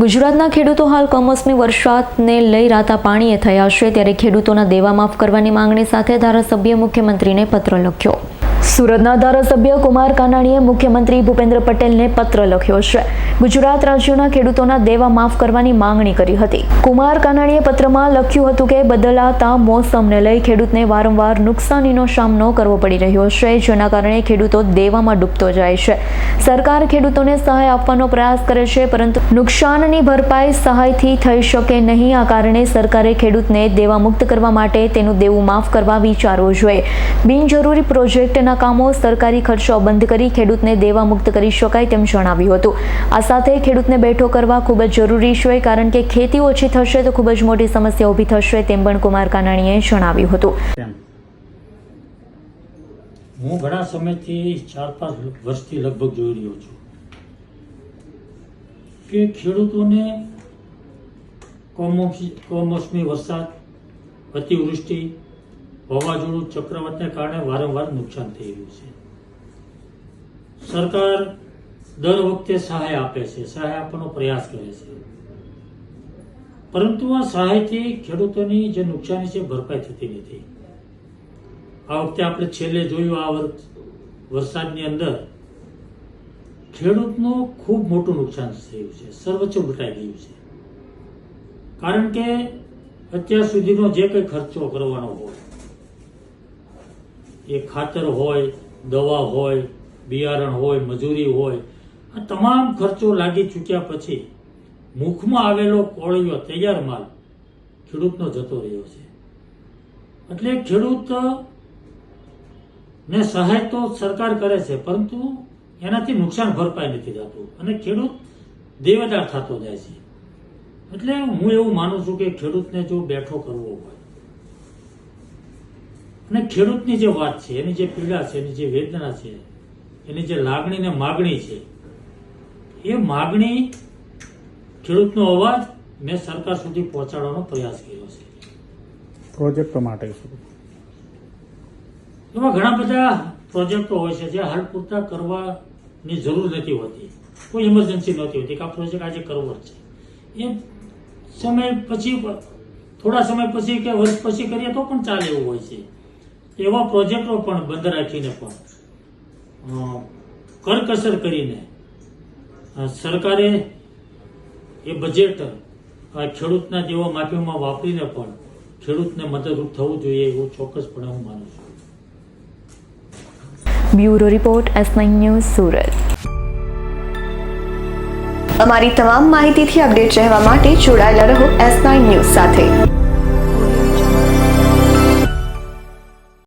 ગુજરાતના ખેડૂતો હાલ કમોસમી વરસાદને લઈ રાતા પાણીએ થયા છે, ત્યારે ખેડૂતોના દેવા માફ કરવાની માંગણી સાથે ધારાસભ્ય મુખ્યમંત્રીને પત્ર લખ્યો. સુરતના ધારાસભ્ય કુમાર કાનાણીએ મુખ્યમંત્રી ભૂપેન્દ્ર પટેલને પત્ર લખ્યો છે. ગુજરાત રાજ્યના ખેડૂતોના દેવા માફ કરવાની માંગણી કરી હતી. કુમાર કાનાણીએ પત્રમાં લખ્યું હતું કે બદલાતા મોસમને લઈ ખેડૂતને વારંવાર નુકસાનીનો સામનો કરવો પડી રહ્યો છે, જેના કારણે ખેડૂતો દેવામાં ડૂબતો જાય છે. સરકાર ખેડૂતોને સહાય આપવાનો પ્રયાસ કરે છે, પરંતુ નુકસાનની ભરપાઈ સહાયથી થઈ શકે નહીં. આ કારણે સરકારે ખેડૂતને દેવા મુક્ત કરવા માટે તેનું દેવું માફ કરવા વિચારવું જોઈએ. બિનજરૂરી પ્રોજેક્ટના કામો સરકારી ખર્ચો બંધ કરી ખેડૂતને દેવા મુક્ત કરી શકાય તેમ જણાવ્યું હતું. આ સાથે ખેડૂતને બેઠો કરવા ખૂબ જ જરૂરી છે, કારણ કે ખેતી ઓછી થશે તો ખૂબ જ મોટી સમસ્યા ઊભી થશે તેમ પણ કુમાર કાનાણીએ જણાવ્યું હતું. હું ઘણા સમયથી ચાર પાંચ વર્ષથી લગભગ જોઈ રહ્યો છું કે ખેડૂતોને કમોસમી વરસાદ, અતિવૃષ્ટિ વાવાઝોડું ચક્રવાતને કારણે વારંવાર નુકસાન થઈ રહ્યું છે. સરકાર દર વખતે સહાય આપે છે, સહાય આપવાનો પ્રયાસ કરે છે. પરંતુ આ સહાયથી ખેડૂતોની જે નુકસાની છે, ભરપાઈ થતી નથી. આ વખતે આપણે છેલ્લે જોયું આ વરસાદની અંદર ખેડૂતનું ખૂબ મોટું નુકસાન થયું છે, સર્વોચ્ચ લૂંટાઈ ગયું છે. કારણ કે અત્યાર સુધીનો જે કંઈ ખર્ચો કરવાનો હોય એ ખાતર હોય, દવા હોય, બિયારણ હોય, મજૂરી હોય, આ તમામ ખર્ચો લાગી ચૂક્યા પછી મુખમાં આવેલો કોળિયો તૈયાર માલ ખેડૂતનો જતો રહ્યો છે. એટલે ખેડૂત ને સહાય તો સરકાર કરે છે, પરંતુ એનાથી નુકસાન ભરપાઈ નથી થતું અને ખેડૂત દેવેદાર થતો જાય છે. એટલે હું એવું માનું છું કે ખેડૂતને જો બેઠો કરવો હોય અને ખેડૂતની જે વાત છે એની જે પીડા છે એની જે વેદના છે એની જે લાગણી ને માગણી છે એ માગણી ખેડૂતનો અવાજ મેં સરકાર સુધી પહોંચાડવાનો પ્રયાસ કર્યો છે. પ્રોજેક્ટો માટે એવા ઘણા બધા પ્રોજેક્ટો હોય છે જે હાલ પૂરતા કરવાની જરૂર નથી હોતી. કોઈ ઇમરજન્સી નહોતી હોતી કે આ પ્રોજેક્ટ આજે કરવો જ છે. એ સમય પછી થોડા સમય પછી કે વર્ષ પછી કરીએ તો પણ ચાલે એવું હોય છે. એવા પ્રોજેક્ટો પણ બંધ રાખીને પણ કરકસર કરીને સરકારે એ બજેટ ખેડૂતના જેવા માધ્યમમાં વાપરીને પણ ખેડૂતને મદદરૂપ થવું જોઈએ એવું ચોક્કસપણે હું માનું છું. Bureau report S news Surat. અમારી તમામ માહિતીથી અપડેટ રહેવા માટે જોડાયેલા રહો એસ ન્યૂઝ સાથે.